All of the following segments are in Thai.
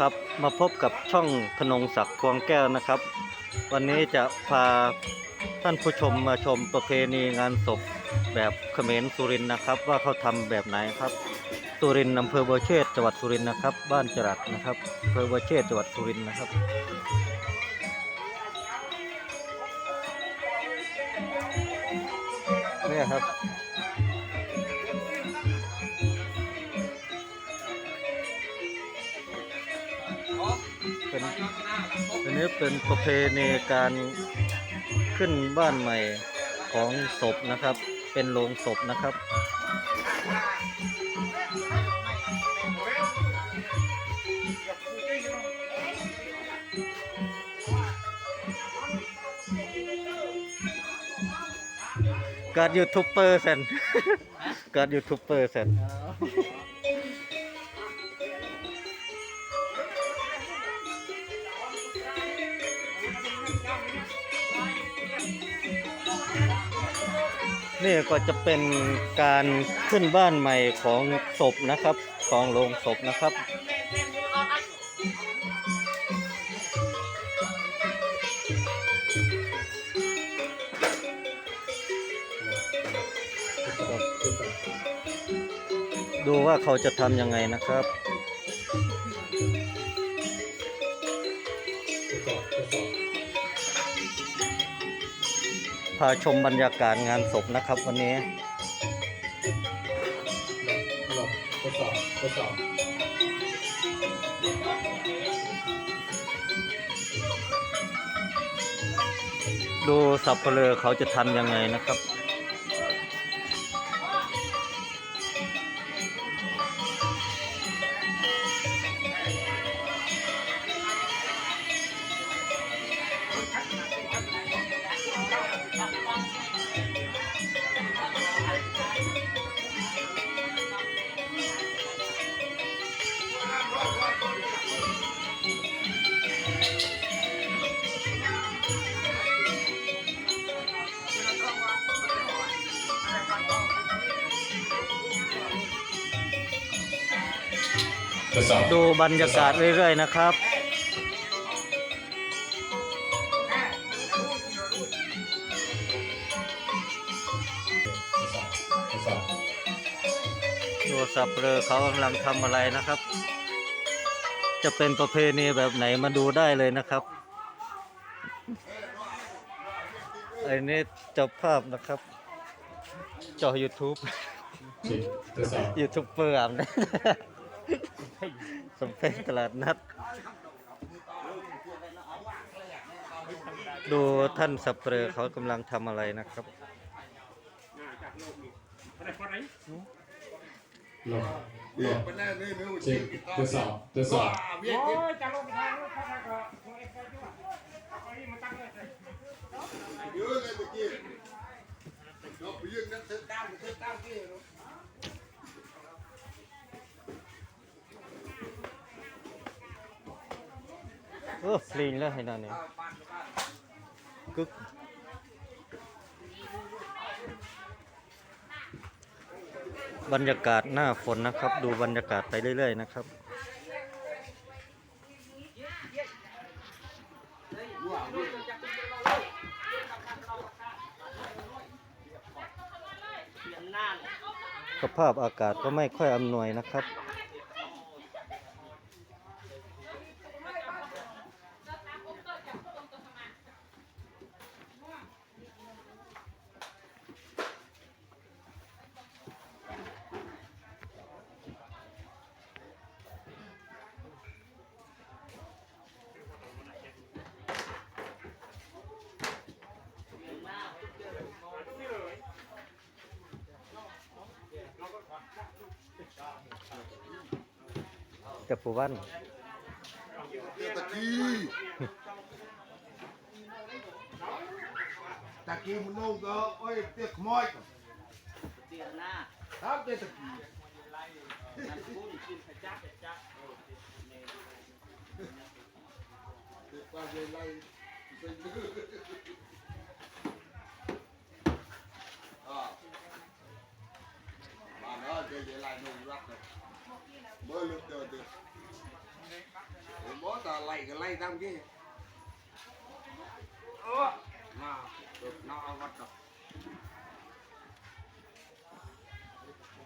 ครับมาพบกับช่องธนงศักดิ์พวงแก้วนะครับ วันนี้จะพาท่านผู้ชมมาชมประเพณีงานศพแบบเขมรสุรินนะครับ ว่าเขาทำแบบไหนครับสุรินอำเภอบัวเชษจังหวัดสุรินนะครับ บ้านจรัสนะครับอำเภอบัวเชษจังหวัดสุรินนะครับเนี่ยครับ นี้เป็นประเพณีการขึ้นบ้านใหม่ของศพนะครับ เป็นโรงศพนะครับการยูทูบเบอร์เซนการยูทูบเบอร์เซน นี่ก็จะเป็นการขึ้นบ้านใหม่ของศพนะครับ ของโรงศพนะครับดูว่าเขาจะทำยังไงนะครับ พาชมบรรยากาศงานศพนะครับ วันนี้ทดสอบทดสอบดูสับเปลือเขาจะทำยังไงนะครับ ดสอบดูบรรยากาศเรื่อยๆนะครับทดสอบดูสับเปลือเขากำลังทำอะไรนะครับ จะเป็นประเพณีแบบไหนมาดูได้เลยนะครับไอ้นี่เจ้าภาพนะครับ จอ YouTube สิบทดสอบยูทูบเบอร์อะนะ สมเพชตลาดนัด ดูท่านสับเปลือเขากำลังทำอะไรนะครับลงลงสิบทดสอบทดสอบ โอ้ยจะลงไปทางนู้นเขาทาง เออฟลิงแล้วให้นานนี่กึกบรรยากาศหน้าฝนนะครับ ดูบรรยากาศไปเรื่อย ๆ นะครับสภาพอากาศก็ไม่ค่อยอำนวยนะครับ กับผู้วันตะกี้มันนุ่งก็โอ้ยเตี้ยขโมยก่อนเตียนหน้าครับเตี้ยตะกี้นันกุ้งกินขจักขจักเตี้ยว่าจะไล่ไปดื้ออ่ามาเนาะเดี๋ยวจะไล่นุ่งรักเลย เมื่ลุกเจอเดี๋ยวก็ไล่ตามที่เออมาตกนวัด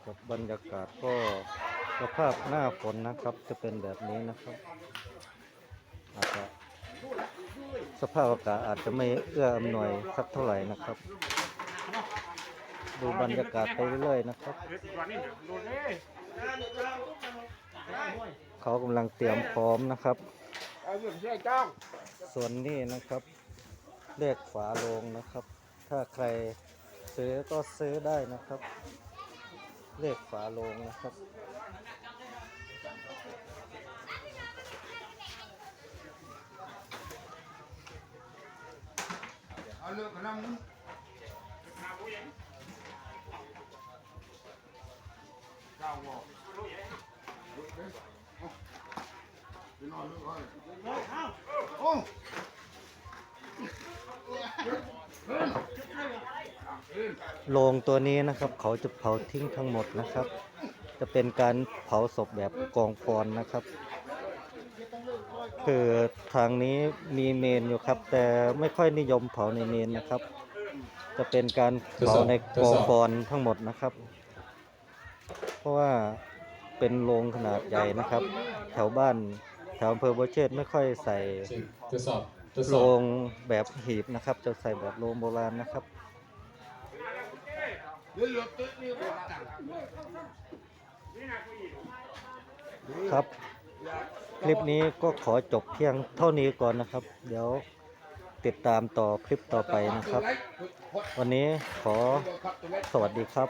กับบรรยากาศก็สภาพหน้าฝนนะครับ จะเป็นแบบนี้นะครับอาจจะสภาพอากาศอาจจะไม่เอื้ออำนวยสักเท่าไหร่นะครับ ดูบรรยากาศไปเรื่อยๆนะครับ เขากำลังเตรียมพร้อมนะครับ ส่วนนี้นะครับเลขฝาโลงนะครับ ถ้าใครซื้อก็ซื้อได้นะครับ เลขฝาโลงนะครับเอาเลือกขนมนาผู้หญิง โอ้โรงตัวนี้นะครับ เขาจะเผาทิ้งทั้งหมดนะครับ จะเป็นการเผาศพแบบกองฟอนนะครับ คือทางนี้มีเมนอยู่ครับ แต่ไม่ค่อยนิยมเผาในเมนนะครับ จะเป็นการเผาในกองฟอนทั้งหมดนะครับ ราะว่าเป็นโรงขนาดใหญ่นะครับ แถวบ้านแถวอำเภอบัวเชษไม่ค่อยใส่โรงแบบหีบนะครับ จะใส่แบบโรงโบราณนะครับครับ คลิปนี้ก็ขอจบเพียงเท่านี้ก่อนนะครับ เดี๋ยวติดตามต่อคลิปต่อไปนะครับ วันนี้ขอสวัสดีครับ